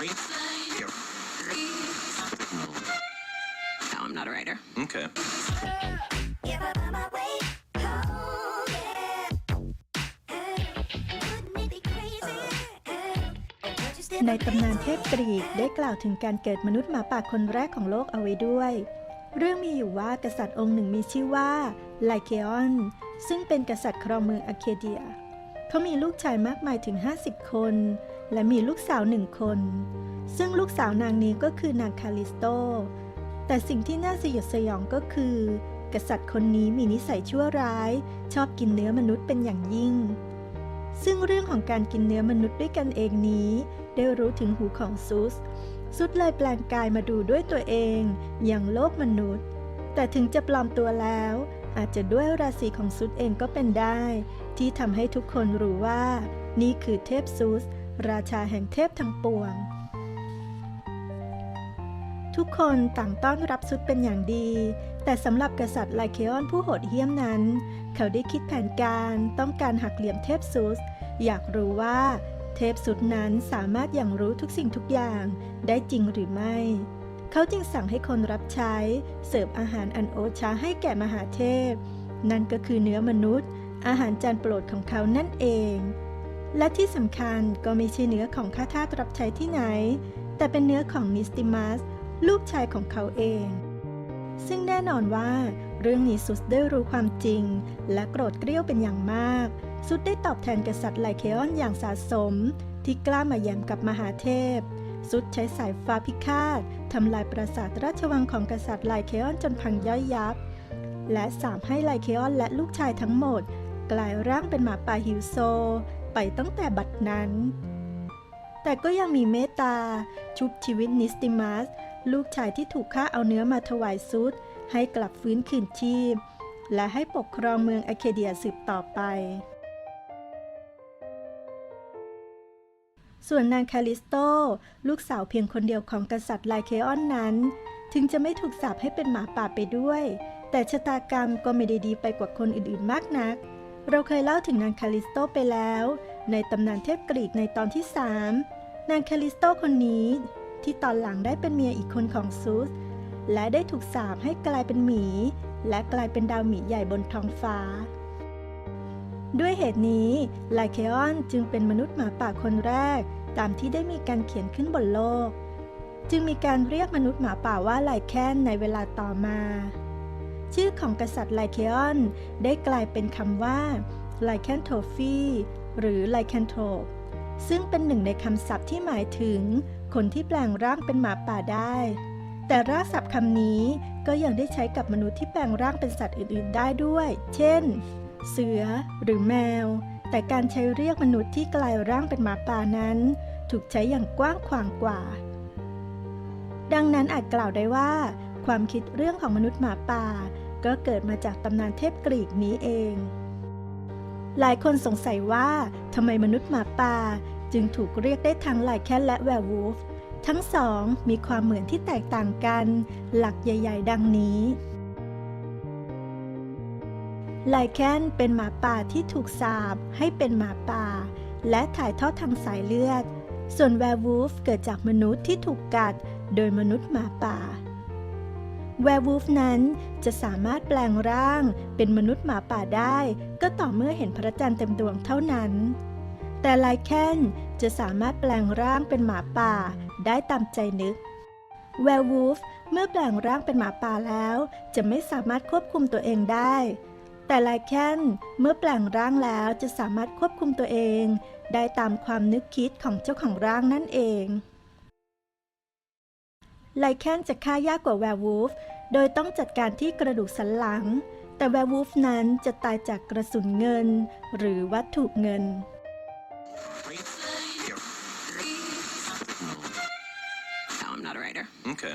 No, I'm not a writer. Okay. Give up on my way home, yeah. Wouldn't it be crazy? Would you still ในตำนานเทพกรีกได้กล่าวถึงการเกิดมนุษย์หมาป่าคนแรกของโลกเอาไว้ด้วย เรื่องมีอยู่ว่ากษัตริย์องค์หนึ่งมีชื่อว่าไลเคออน ซึ่งเป็นกษัตริย์ครองเมืองอาเคเดีย เขามีลูกชายมากมายถึง 50 คน และมีลูกสาวหนึ่งคน ซึ่งลูกสาวนางนี้ก็คือนางคาลิสโต แต่สิ่งที่น่าสยดสยองก็คือ กษัตริย์คนนี้มีนิสัยชั่วร้าย ชอบกินเนื้อมนุษย์เป็นอย่างยิ่ง ซึ่งเรื่องของการกินเนื้อมนุษย์ด้วยกันเองนี้ ได้รู้ถึงหูของซุสซุสเลยแปลงกายมาดูด้วยตัวเองอย่างโลกมนุษย์ แต่ถึงจะปลอมตัวแล้ว อาจจะด้วยราศีของซุสเองก็เป็นได้ ที่ทำให้ทุกคนรู้ว่า นี่คือเทพซุส ราชาแห่งเทพทั้งปวง ทุกคนต่างต้อนรับซุดเป็นอย่างดี แต่สำหรับกษัตริย์ไลเคออนผู้โหดเหี้ยมนั้น เขาได้คิดแผนการต้องการหักเหลี่ยมเทพซุส อยากรู้ว่า เทพสุดนั้นสามารถอย่างรู้ทุกสิ่งทุกอย่างได้จริงหรือไม่เขาจึงสั่งให้คนรับใช้ เสิร์ฟอาหารอันโอชาให้แก่มหาเทพ นั่นก็คือเนื้อมนุษย์ อาหารจานโปรดของเขานั่นเอง และที่สำคัญก็ไม่ใช่เนื้อของข้าทาสรับใช้ที่ไหน แต่เป็นเนื้อของนิสติมัสลูกชายของเขาเอง ซึ่งแน่นอนว่า เรื่องนี้ซุสได้รู้ความจริง และโกรธเกรี้ยวเป็นอย่างมาก ซุดได้ตอบแทนกษัตริย์ไลเคออนอย่างสาสม ที่กล้ามาแย้มกับมหาเทพ ซุดใช้สายฟ้าพิฆาตทำลายปราสาทราชวังของกษัตริย์ไลเคออนจนพังย่อยยับ และสามให้ไลเคออนและลูกชายทั้งหมด กลายร่างเป็นหมาป่าหิวโซ ไปตั้งแต่บัดนั้น แต่ก็ยังมีเมตตา ชุบชีวิตนิสติมัส ลูกชายที่ถูกฆ่าเอาเนื้อมาถวายซุด ให้กลับฟื้นคืนชีพ และให้ปกครองเมืองอาเคเดียสืบต่อไป ส่วนนางคาลิสโต ลูกสาวเพียงคนเดียวของกษัตริย์ไลเคออนนั้น ถึงจะไม่ถูกสาปให้เป็นหมาป่าไปด้วย แต่ชะตากรรมก็ไม่ได้ดีไปกว่าคนอื่นๆมากนัก เราเคยเล่าถึงนางคาลิสโตไปแล้ว ในตำนานเทพกรีกในตอนที่ 3 นางคาลิสโตคนนี้ ที่ตอนหลังได้เป็นเมียอีกคนของซูส และได้ถูกสาปให้กลายเป็นหมี และกลายเป็นดาวหมีใหญ่บนท้องฟ้า ด้วยเหตุนี้ไลเคออนจึงเป็นมนุษย์หมาป่าคนแรก ตามที่ได้มีการเขียนขึ้นบนโลก จึงมีการเรียกมนุษย์หมาป่าว่าไลแคนในเวลาต่อมา ชื่อของกษัตริย์ไลเคออนได้กลายเป็นคำว่าไลแคนโทฟีหรือไลแคนโทปซึ่งเป็นหนึ่งในคำศัพท์ที่หมายถึง คนที่แปลงร่างเป็นหมาป่าได้ แต่รากศัพท์คำนี้ก็ยังได้ใช้กับมนุษย์ที่แปลงร่างเป็นสัตว์อื่น ๆ ได้ด้วย เช่น เสือหรือแมว แต่การใช้เรียกมนุษย์ที่กลายร่างเป็นหมาป่านั้น ถูกใช้อย่างกว้างขวางกว่า ดังนั้นอาจกล่าวได้ว่า ความคิดเรื่องของมนุษย์หมาป่า ก็เกิดมาจากตำนานเทพกรีกนี้เอง หลายคนสงสัยว่าทำไมมนุษย์หมาป่า จึงถูกเรียกได้ทั้งไลแคนและแวร์วูฟทั้งสองมีความเหมือนที่แตกต่างกัน หลักใหญ่ ๆ ดังนี้ไลแคนเป็นหมาป่าที่ถูกสาปให้เป็นหมาป่า และถ่ายทอดทางสายเลือด ส่วนแวร์วูฟเกิดจากมนุษย์ที่ถูกกัด โดยมนุษย์หมาป่า แวร์วูฟนั้นจะสามารถแปลงร่างเป็นมนุษย์หมาป่าได้ ก็ต่อเมื่อเห็นพระจันทร์เต็มดวงเท่านั้น แต่ไลแคนจะสามารถแปลงร่างเป็นหมาป่าได้ตามใจนึก แวร์วูฟเมื่อแปลงร่างเป็นหมาป่าแล้ว จะไม่สามารถควบคุมตัวเองได้ แต่ไลแคนเมื่อแปลงร่างแล้วจะสามารถควบคุมตัวเอง ได้ตามความนึกคิดของเจ้าของร่างนั่นเอง ไลแคนจะฆ่ายากกว่าแวร์วูฟ โดยต้องจัดการที่กระดูกสันหลัง แต่แวร์วูฟนั้นจะตายจากกระสุนเงิน หรือวัตถุเงิน No, I'm not a writer. Okay.